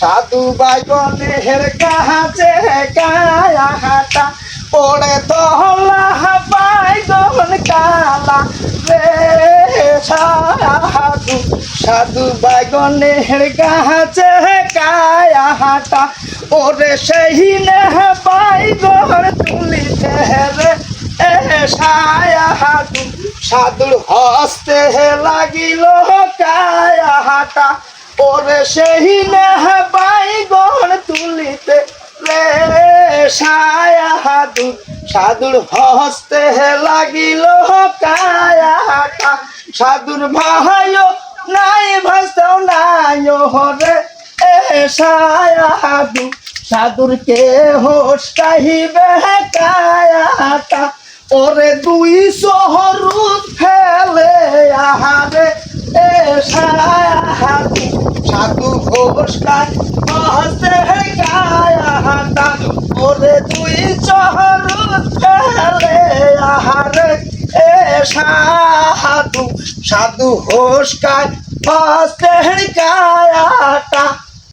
সাধু বাইগনের কাছে কায়া হাটা পড়ে দহলা বাইগন কালা রে সাধু সাধু বাইগনের কাছে কায়া হাটা ওরে সেই নে বাইগন তুলিতে রে এ সায়া হাটু সাধুর হস্তে লাগিল কায়া হাটা ওরে সেই নেহ বাইগণ তুলিতে রে সায়া হাদু সাধুর হস্তে লাগিল কায়া হাটা সাধুর ভাইও নাই ভাস্তাও নাই হরে এ সায়া হাদু সাধুর কে হোস কাহিবে কায়া হাটা ওরে দুই শহরুদ ফেলে সাধু ঘোষকার হস্তে গায়া হাতা ওরে দুই চহর ফেলে আহারে এ সাধু সাধু ঘোষকার হস্তে গায়াটা।